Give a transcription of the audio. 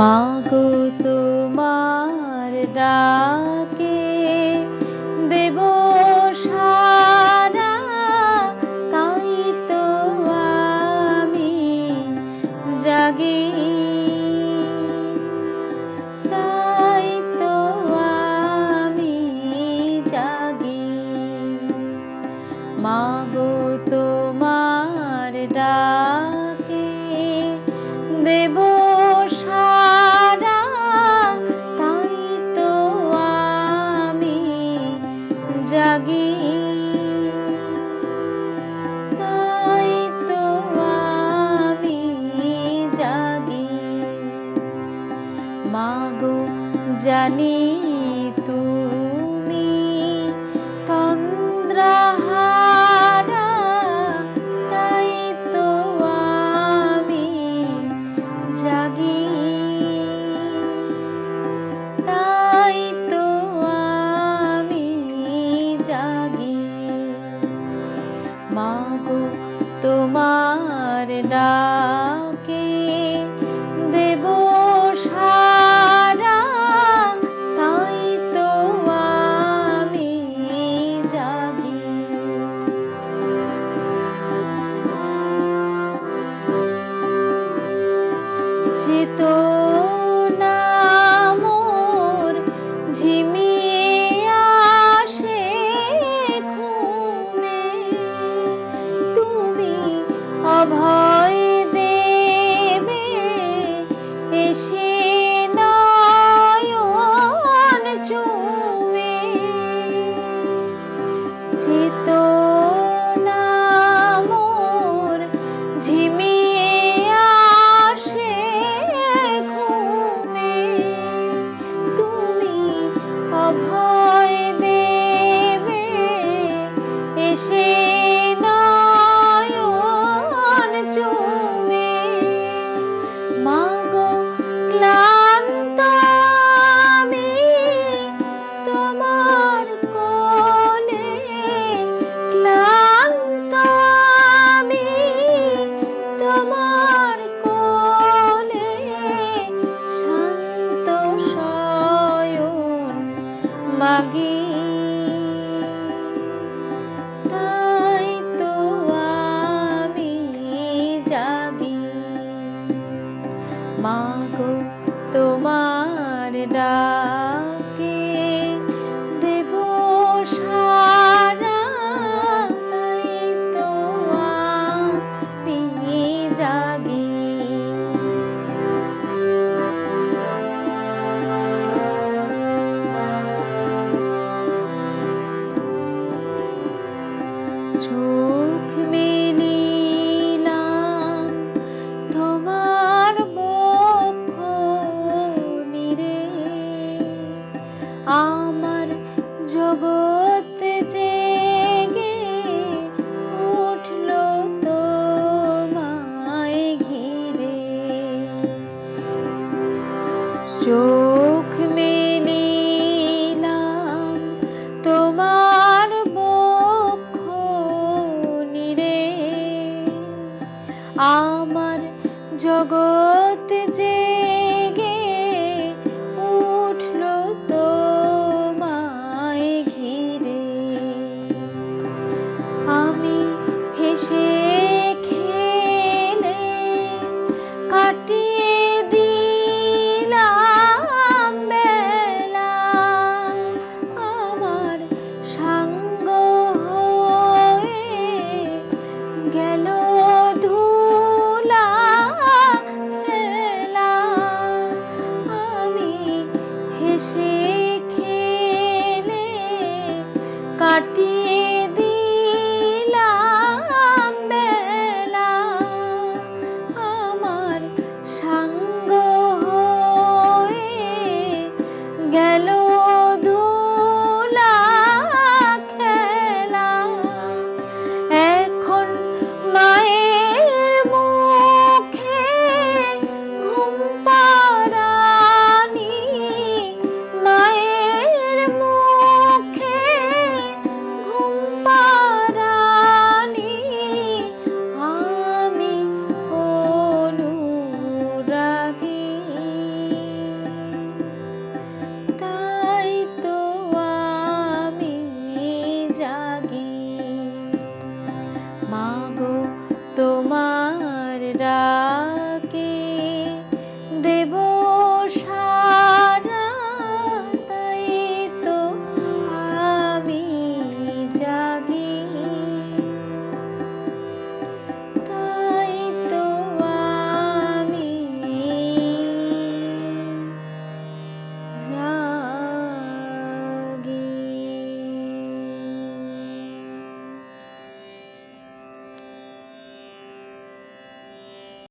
মাগো তোমার ডাকে দেব সারা, তাই তো আমি জাগি। তাই তো আমি জাগি। মাগো তোমার ডাকে দেবো janitu সে তো আমার কোলে ক্লান্ত আমি তোমার কোলে শান্ত শয়ন মাগি 줘. আমার ডাকে